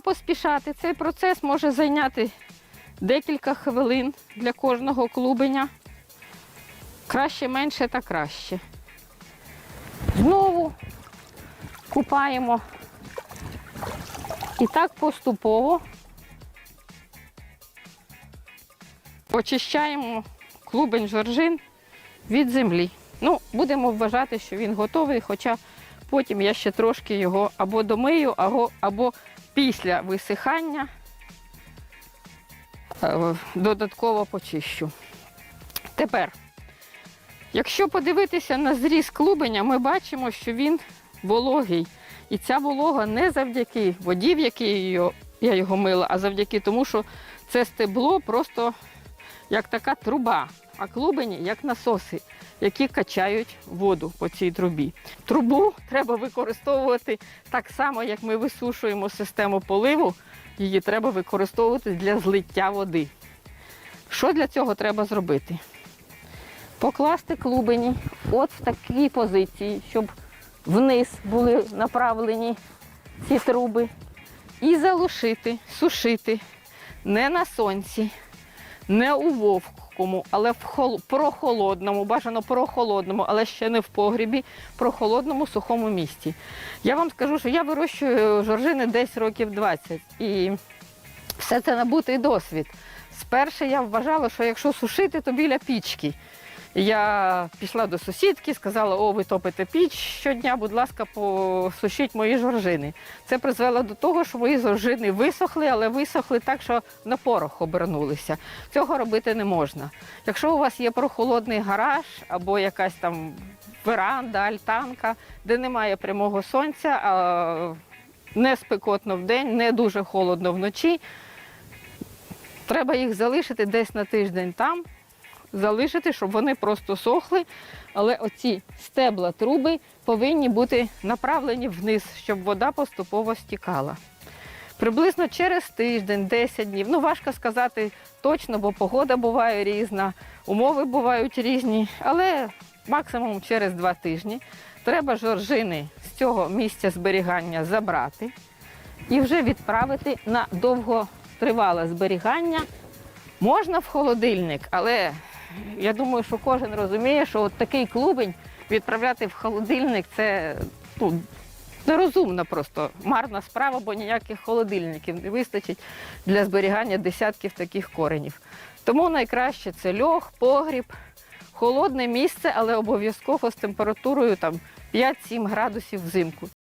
поспішати. Цей процес може зайняти декілька хвилин для кожного клубеня. Краще менше та краще. Знову купаємо. І так поступово очищаємо клубень жоржин від землі. Ну, будемо вважати, що він готовий, хоча потім я ще трошки його або домию, або, або після висихання е, додатково почищу. Тепер, якщо подивитися на зріз клубеня, ми бачимо, що він вологий. І ця волога не завдяки воді, в якій я його мила, а завдяки тому, що це стебло просто як така труба, а клубені як насоси, які качають воду по цій трубі. Трубу треба використовувати так само, як ми висушуємо систему поливу. Її треба використовувати для злиття води. Що для цього треба зробити? Покласти клубені от в такій позиції, щоб вниз були направлені ці труби, і залишити, сушити не на сонці, не у вовкому, але в хол... прохолодному, бажано прохолодному, але ще не в погрібі, прохолодному сухому місці. Я вам скажу, що я вирощую жоржини десь років 20. І все це набутий досвід. Спершу я вважала, що якщо сушити, то біля пічки. Я пішла до сусідки, сказала, о, ви топите піч щодня, будь ласка, посушіть мої жоржини. Це призвело до того, що мої жоржини висохли, але висохли так, що на порох обернулися. Цього робити не можна. Якщо у вас є прохолодний гараж або якась там веранда, альтанка, де немає прямого сонця, а не спекотно вдень, не дуже холодно вночі, треба їх залишити десь на тиждень там, залишити, щоб вони просто сохли. Але оці стебла труби повинні бути направлені вниз, щоб вода поступово стікала. Приблизно через тиждень, 10 днів. Ну, важко сказати точно, бо погода буває різна, умови бувають різні, але максимум через два тижні треба жоржини з цього місця зберігання забрати і вже відправити на довготривале зберігання. Можна в холодильник, але я думаю, що кожен розуміє, що от такий клубень відправляти в холодильник це ну, нерозумно просто марна справа, бо ніяких холодильників не вистачить для зберігання десятків таких коренів. Тому найкраще це льох, погріб, холодне місце, але обов'язково з температурою там 5-7 градусів взимку.